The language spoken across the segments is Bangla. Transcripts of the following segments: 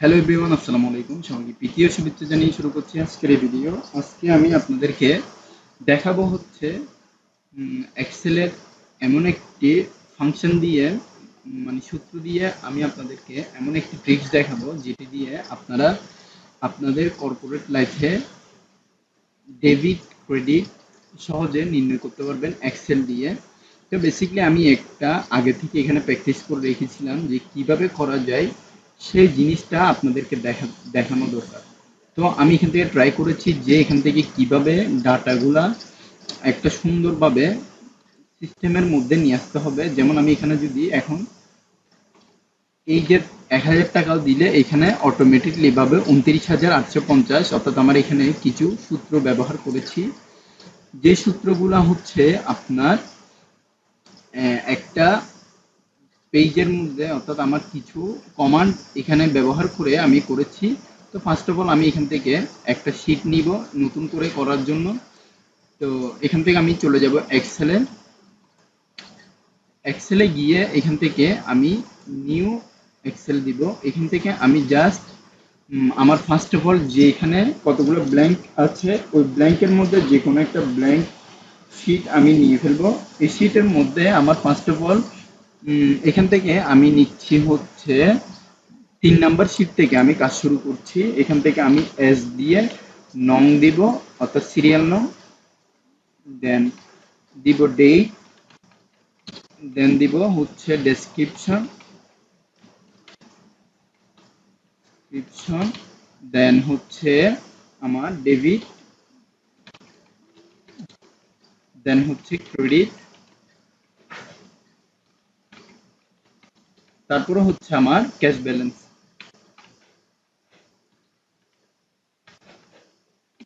হ্যালো এভরিওয়ান আসসালামু আলাইকুম সবাইকে প্রীতীয় শুভেচ্ছা জানিয়ে শুরু করছি আজকের এই ভিডিও আজকে আমি আপনাদেরকে দেখাবো হচ্ছে এক্সেলের এমন একটি ফাংশন দিয়ে মানে সূত্র দিয়ে আমি আপনাদেরকে এমন একটি ট্রিক্স দেখাবো, যেটি দিয়ে আপনারা আপনাদের কর্পোরেট লাইফে ডেবিট ক্রেডিট সহজে নির্ণয় করতে পারবেন এক্সেল দিয়ে। তো বেসিক্যালি আমি একটা আগে থেকে এখানে প্র্যাকটিস করে রেখেছিলাম যে কীভাবে করা যায় সেই জিনিসটা আপনাদেরকে দেখা, দেখানো দরকার। তো আমি এখান থেকে ট্রাই করেছি যে এখান থেকে কীভাবে ডাটাগুলা একটা সুন্দরভাবে সিস্টেমের মধ্যে নিয়ে আসতে হবে। যেমন আমি এখানে যদি এখন এই যে এক হাজার টাকা দিলে এখানে অটোমেটিকলি ভাবে উনত্রিশ হাজার আটশো পঞ্চাশ অর্থাৎ আমার এখানে কিছু সূত্র ব্যবহার করেছি। যে সূত্রগুলা হচ্ছে আপনার একটা পেজের মধ্যে, অর্থাৎ আমার কিছু কমান্ড এখানে ব্যবহার করে আমি করেছি। তো ফার্স্ট অফ অল আমি এখান থেকে একটা শিট নিব নতুন করে করার জন্য। তো এখান থেকে আমি চলে যাব এক্সেলে এক্সেলে গিয়ে এখান থেকে আমি নিউ এক্সেল দিব। এখান থেকে আমি জাস্ট আমার ফার্স্ট অফ অল যে এখানে কতগুলো ব্ল্যাঙ্ক আছে, ওই ব্ল্যাঙ্কের মধ্যে যে কোনো একটা ব্ল্যাঙ্ক শিট আমি নিয়ে ফেলব। এই শিটের মধ্যে আমার ফার্স্ট অফ অল এখান থেকে আমি নিচ্ছি হচ্ছে তিন নাম্বার শিট থেকে আমি কাজ শুরু করছি। এখান থেকে আমি এস দিয়ে নং দিব, অর্থাৎ সিরিয়াল নং দেন দিব ডেট দেন দিব হচ্ছে ডেসক্রিপশন ডেসক্রিপশন দেন হচ্ছে আমার ডেবিট দেন হচ্ছে ক্রেডিট তারপরে হচ্ছে আমার ক্যাশ ব্যালেন্স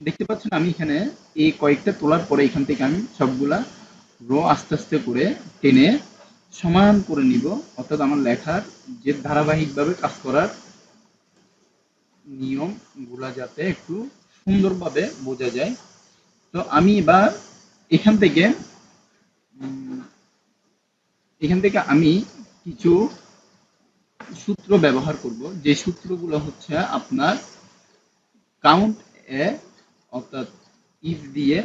দেখতে পাচ্ছেন আমি এখানে এই কয়েকটা তোলার পরে এখান থেকে আমি সবগুলা রো আস্তে আস্তে করে টেনে সমান করে নিব। অর্থাৎ আমার লেখার যে ধারাবাহিকভাবে কাজ করার নিয়মগুলা যাতে একটু সুন্দরভাবে বোঝা যায়। তো আমি এবার এখান থেকে এখান থেকে আমি কিছু সূত্র ব্যবহার করব। যে সূত্রগুলো হচ্ছে আপনার কাউন্ট এ অর্থাৎ ইফ দিয়ে,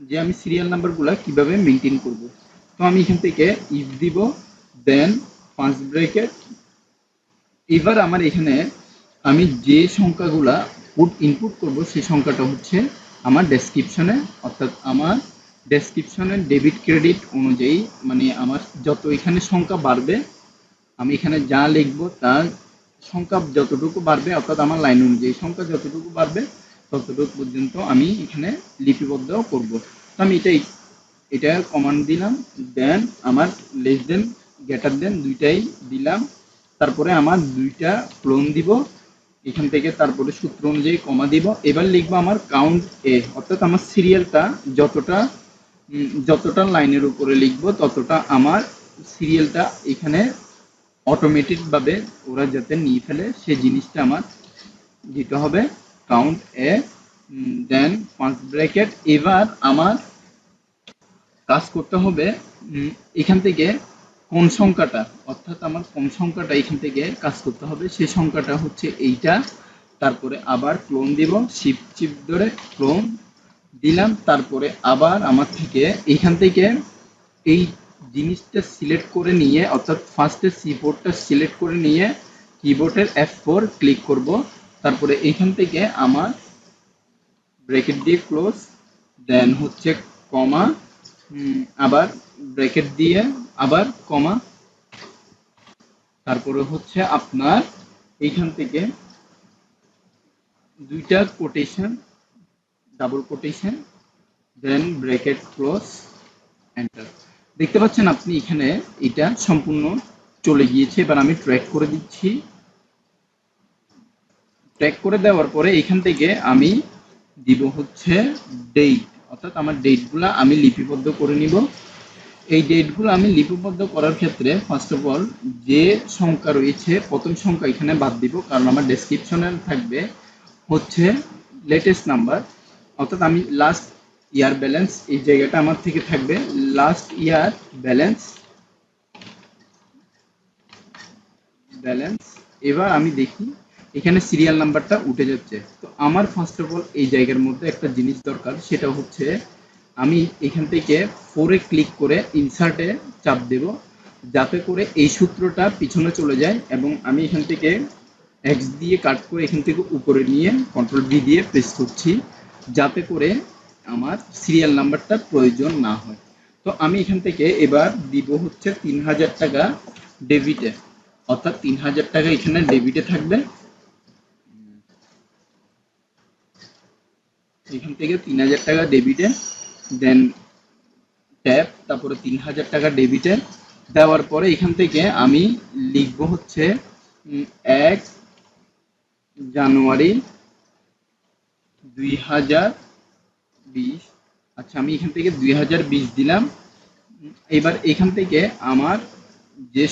যে আমি সিরিয়াল নাম্বারগুলো কীভাবে মেনটেন করব। তো আমি এখান থেকে ইফ দিব দেন পাঁচ ব্রেকেট এবার আমার এখানে আমি যে সংখ্যাগুলা পুট ইনপুট করব সেই সংখ্যাটা হচ্ছে আমার ডেসক্রিপশনে অর্থাৎ আমার ডেসক্রিপশনের ডেবিট ক্রেডিট অনুযায়ী মানে আমার যত এখানে সংখ্যা বাড়বে আমি এখানে যা লিখব তার সংখ্যা যতটুকু বাড়বে, অর্থাৎ আমার লাইন অনুযায়ী সংখ্যা যতটুকু বাড়বে, ততটুকু পর্যন্ত আমি এখানে লিপিবদ্ধ করব। তো আমি এটাই, এটা কমান্ড দিলাম দেন আমার লেস দেন গ্রেটার দেন দুইটাই দিলাম, তারপরে আমার দুইটা ক্লোন দিব, এখান থেকে তারপরে সূত্র অনুযায়ী কমা দিব, এবার লিখব আমার কাউন্ট এ অর্থাৎ আমার সিরিয়ালটা যতটা যতটা লাইনের উপরে লিখব, ততটা আমার সিরিয়ালটা এখানে অটোমেটিক ভাবে ওরা যাতে নিয়ে ফেলে, সেই জিনিসটা আমার দিতে হবে। কাউন্ট এ দেন পাঁচ ব্র্যাকেট এবার আমার কাজ করতে হবে এখান থেকে কোন সংখ্যাটা, অর্থাৎ আমার কোন সংখ্যাটা এখান থেকে কাজ করতে হবে, সেই সংখ্যাটা হচ্ছে এইটা। তারপরে আবার ক্লোন দিব শিপ চিপ ধরে ক্লোন দিলাম। তারপরে আবার আমার থেকে এখান থেকে এই জিনিসটা সিলেক্ট করে নিয়ে, অর্থাৎ ফার্স্টে সি ফোরটা সিলেক্ট করে নিয়ে কিবোর্ডের এফ ফোর ক্লিক করব। তারপরে এখান থেকে আমার ব্রেকেট দিয়ে ক্লোজ দেন হচ্ছে কমা আবার ব্রেকেট দিয়ে আবার কমা তারপরে হচ্ছে আপনার এইখান থেকে দুইটা quotation double quotation then bracket close enter দেখতে পাচ্ছেন আপনি এখানে এটা সম্পূর্ণ চলে গিয়েছে। এবার আমি ট্র্যাক করে দিচ্ছি। ট্র্যাক করে দেওয়ার পরে এখান থেকে আমি দিব হচ্ছে ডেট অর্থাৎ আমার ডেটগুলো আমি লিপিবদ্ধ করে নিব। এই ডেটগুলো আমি লিপিবদ্ধ করার ক্ষেত্রে ফার্স্ট অফ অল যে সংখ্যা রয়েছে, প্রথম সংখ্যা এখানে বাদ দিব, কারণ আমার ডেসক্রিপশনে থাকবে হচ্ছে লেটেস্ট নাম্বার অর্থাৎ আমি লাস্ট ইয়ার ব্যালেন্স এই জায়গাটা আমার থেকে থাকবে। লাস্ট ইয়ার ব্যালেন্স ব্যালেন্স এবার আমি দেখি, এখানে সিরিয়াল নাম্বারটা উঠে যাচ্ছে। তো আমার ফার্স্ট অফ অল এই জায়গার মধ্যে একটা জিনিস দরকার, সেটা হচ্ছে আমি এখান থেকে ফোরে ক্লিক করে ইনসার্টে চাপ দেব, যাতে করে এই সূত্রটা পিছনে চলে যায় এবং আমি এখান থেকে এক্স দিয়ে কাট করে এখান থেকে উপরে নিয়ে কন্ট্রোল ভি দিয়ে প্রেস করছি, যাতে করে আমার সিরিয়াল নাম্বারটা প্রয়োজন না হয়। তো আমি এখান থেকে এবার দিব হচ্ছে তিন হাজার টাকা ডেবিটে অর্থাৎ তিন হাজার টাকা এখানে ডেবিটে থাকবে। এখান থেকে তিন হাজার টাকা ডেবিটে দেন ট্যাপ তারপরে তিন হাজার টাকা ডেবিটে দেওয়ার পরে এখান থেকে আমি লিখব হচ্ছে এক জানুয়ারি দুই হাজার বিশ। আচ্ছা আমি এখান থেকে দুই হাজার বিশ দিলাম। এবার এখান থেকে আমার যে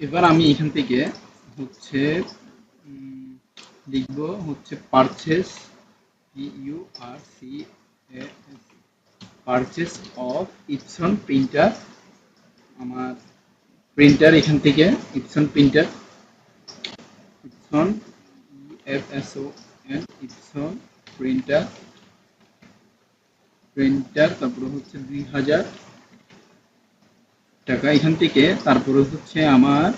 এবার আমি এখান থেকে হচ্ছে লিখব হচ্ছে purchase U R C purchase of Epson printer আমার প্রিন্টার এখান থেকে Epson printer Epson F S O N Epson printer printer তারপরে হচ্ছে দুই হাজার টাকা। এখান থেকে তারপরে হচ্ছে আমার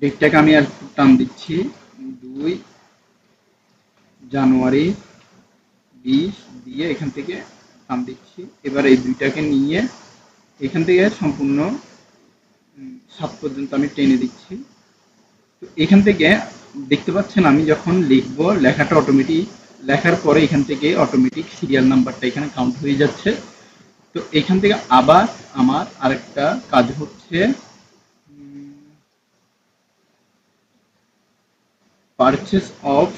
ডেটটাকে আমি আর টান দিচ্ছি। দুই জানুয়ারি বিশ দিয়ে এখান থেকে টান দিচ্ছি। এবার এই দুইটাকে নিয়ে এখান থেকে সম্পূর্ণ সাত পর্যন্ত আমি টেনে দিচ্ছি। তো এখান থেকে দেখতে পাচ্ছেন আমি যখন লিখব, লেখাটা অটোমেটিক লেখার পরে এখান থেকে অটোমেটিক সিরিয়াল নাম্বারটা এখানে কাউন্ট হয়ে যাচ্ছে। তো এখান থেকে আবার আমার আরেকটা কাজ হচ্ছে purchase of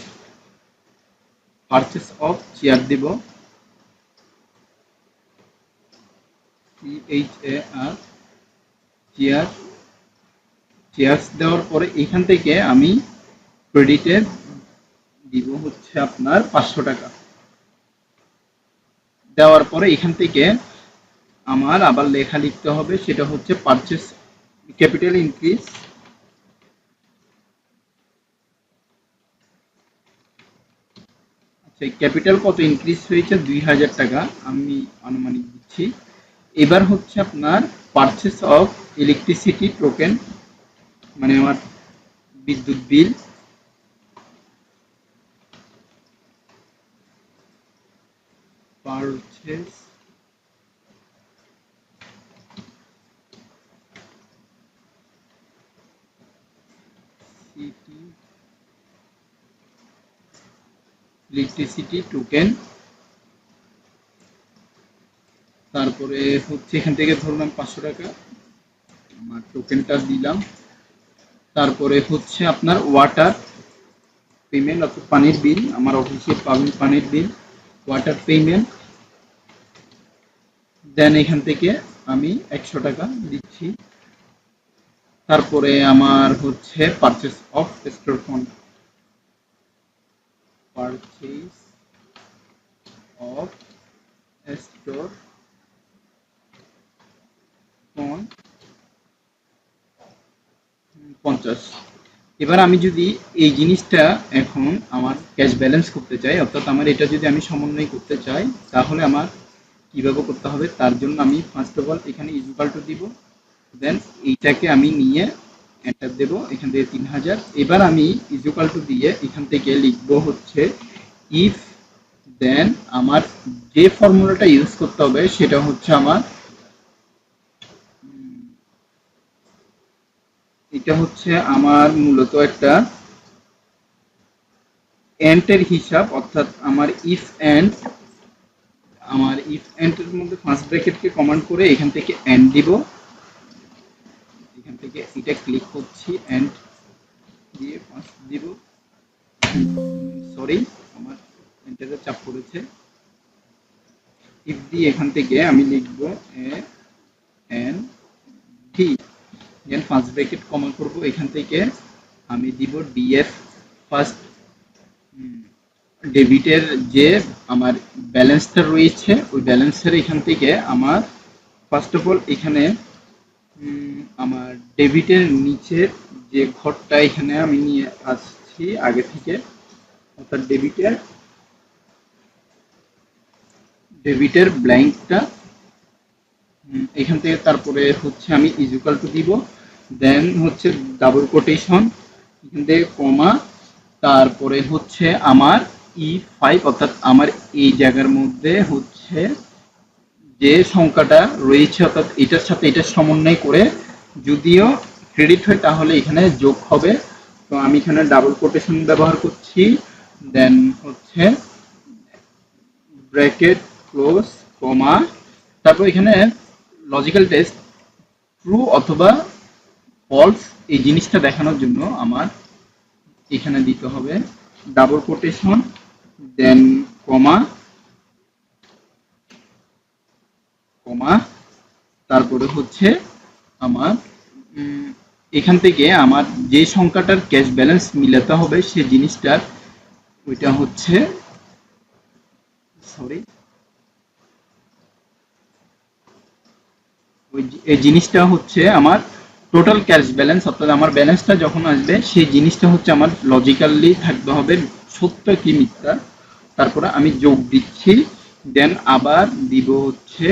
purchase of chair দিব। এইচ এ আর চেয়ার দেওয়ার পরে এখান থেকে আমি ক্রেডিটে দিব হচ্ছে আপনার পাঁচশো টাকা। দেওয়ার পরে এখান থেকে আমার আবার লেখা লিখতে হবে, সেটা হচ্ছে পারচেস ক্যাপিটাল ইনক্রিজ আচ্ছা ক্যাপিটাল কত ইনক্রিজ হয়েছে? দুই হাজার টাকা, আমি আনুমানিক দিচ্ছি। এবার হচ্ছে আপনার পারচেস অফ ইলেকট্রিসিটি টোকেন মানে আমার বিদ্যুৎ bill purchase city electricity token তারপরে হচ্ছে এখান থেকে ধরলাম পাঁচশো টাকা। আমার টোকেনটা দিলাম। তারপরে হচ্ছে আপনার ওয়াটার পেমেন্ট অর্থাৎ পানির বিল আমার অফিসে পাবেন পানির বিল ওয়াটার পেমেন্ট দেন এখান থেকে আমি একশো টাকা দিচ্ছি। তারপরে আমার হচ্ছে purchase of store fund purchase of store fund পঞ্চাশ। এবার আমি যদি এই জিনিসটা এখন আমার ক্যাশ ব্যালেন্স করতে চাই, অর্থাৎ আমার এটা যদি আমি সমন্বয় করতে চাই, তাহলে আমার কীভাবে করতে হবে? তার জন্য আমি ফার্স্ট অফ অল এখানে ইজুকাল টু দিব। দেন এইটাকে আমি নিয়ে এন্টার দেব, এখান থেকে তিন হাজার এবার আমি ইজুকাল টু দিয়ে এখান থেকে লিখব হচ্ছে ইফ দেন আমার যে ফর্মুলাটা ইউজ করতে হবে সেটা হচ্ছে আমার এটা হচ্ছে আমার মূলত একটা এন্টের হিসাব, অর্থাৎ আমার ইফ এন্ড আমার ইফ এন্টের মধ্যে ফার্স্ট ব্র্যাকেটকে কমান্ড করে এখান থেকে এন্ড দিব এখান থেকে এটা করছি এন্ড দিয়ে ফার্স্ট দিব সরি, আমার এন্টারের চাপ পড়েছে। ইফ দিয়ে এখান থেকে আমি লিখব A N D then first bracket comma করব এখান থেকে। আমি দিব ডিএফ ফার্স্ট ডেবিটের যে আমার ব্যালেন্সটা রয়েছে, ওই ব্যালেন্সের এখান থেকে আমার ফার্স্ট অফ অল এখানে আমার ডেবিটের নিচের যে ঘরটা এখানে আমি নিয়ে আসছি আগে থেকে, অর্থাৎ ডেবিটের ডেবিটের ব্ল্যাঙ্কটা এখান থেকে তারপরে হচ্ছে আমি ইজুকাল টু দিব, দেন হচ্ছে ডাবল কোটেশন, এখান থেকে কমা, তারপরে হচ্ছে আমার ই ফাইভ অর্থাৎ আমার এই জায়গার মধ্যে হচ্ছে যে সংখ্যাটা রয়েছে অর্থাৎ এটার সাথে এটার সমন্বয় করে যদিও ক্রেডিট হয় তাহলে এখানে যোগ হবে। তো আমি এখানে ডাবল কোটেশন ব্যবহার করছি। দেন হচ্ছে ব্র্যাকেট ক্লোজ কমা তারপর এখানে লজিক্যাল টেস্ট ট্রু অথবা ফলস এই জিনিসটা দেখানোর জন্য আমার এখানে দিতে হবে। ডাবল কোটেশন দেন কমা কমা, তারপরে হচ্ছে আমার এখান থেকে আমার যে সংখ্যাটার ক্যাশ ব্যালেন্স মিলাতে হবে সে জিনিসটার, ওইটা হচ্ছে সরি ওই এই জিনিসটা হচ্ছে আমার টোটাল ক্যাশ ব্যালেন্স অর্থাৎ আমার ব্যালেন্সটা যখন আসবে, সেই জিনিসটা হচ্ছে আমার লজিক্যালি থাকতে হবে, সত্য কি মিথ্যা, তারপরে আমি যোগ দিচ্ছি দেন আবার দিব হচ্ছে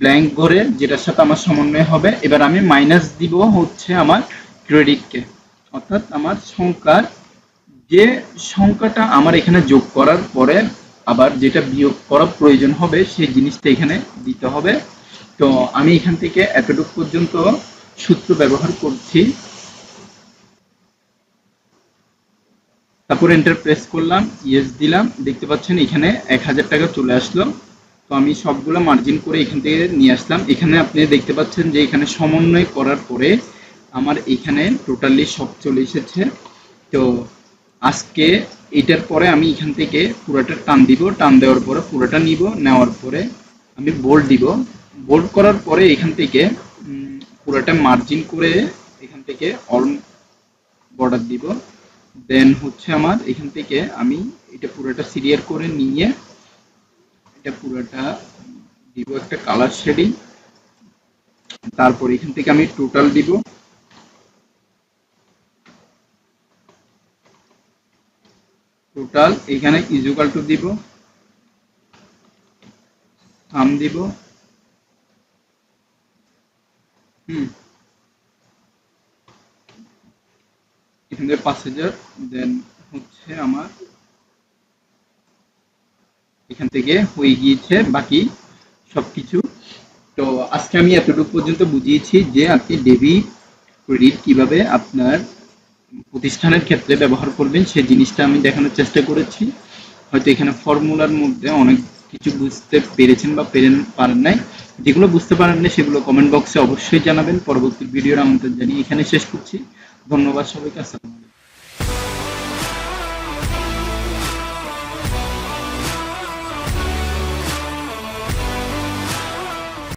ব্ল্যাঙ্ক ঘরে যেটার সাথে আমার সমন্বয় হবে। এবার আমি মাইনাস দিব হচ্ছে আমার ক্রেডিটকে অর্থাৎ আমার সংখ্যার যে সংখ্যাটা আমার এখানে যোগ করার পরে আবার যেটা বিয়োগ করা প্রয়োজন হবে, সেই জিনিসটা এখানে দিতে হবে। তো আমি এখান থেকে এতটুকু পর্যন্ত সূত্র ব্যবহার করছি। তারপর এন্টার প্রেস করলাম ইয়েস দিলাম। দেখতে পাচ্ছেন এখানে এক হাজার টাকা চলে আসলো। তো আমি সবগুলো মার্জিন করে এখান থেকে নিয়ে আসলাম। এখানে আপনি দেখতে পাচ্ছেন যে এখানে সমন্বয় করার পরে আমার এখানে টোটালি সব চলে এসেছে। তো আজকে এটার পরে আমি এখান থেকে পুরোটা টান দিব, টান দেওয়ার পরে পুরোটা নিব, নেওয়ার পরে আমি বোল্ড দিব। বোল্ড করার পরে এখান থেকে পুরোটা মার্জিন করে এখান থেকে অল বর্ডার দিব। দেন হচ্ছে আমার এখান থেকে আমি এটা পুরোটা সিরিয়াল করে নিয়ে এটা পুরোটা দিব একটা কালার শেডিং তারপর এখান থেকে আমি টোটাল দিব। টোটাল এখানে ইজুকাল টু দিব। থাম দিব। হুম। এখান থেকে পাঁচ হাজার দেন হচ্ছে আমার এখান থেকে হয়ে গিয়েছে বাকি সবকিছু। তো আজকে আমি এতটুকু পর্যন্ত বুঝিয়েছি যে আপনি ডেবিট ক্রেডিট কীভাবে আপনার প্রতিষ্ঠানের ক্ষেত্রে ব্যবহার করবেন, সেই জিনিসটা আমি দেখানোর চেষ্টা করেছি। হয়তো এখানে ফর্মুলার মধ্যে অনেক কিছু বুঝতে পেরেছেন বা পেরেন, পারেন নাই। যেগুলো বুঝতে পারেন না সেগুলো কমেন্ট বক্সে অবশ্যই জানাবেন। পরবর্তী ভিডিওর আমন্ত্রণ জানিয়ে এখানে শেষ করছি। ধন্যবাদ সবাইকে, আসসালাম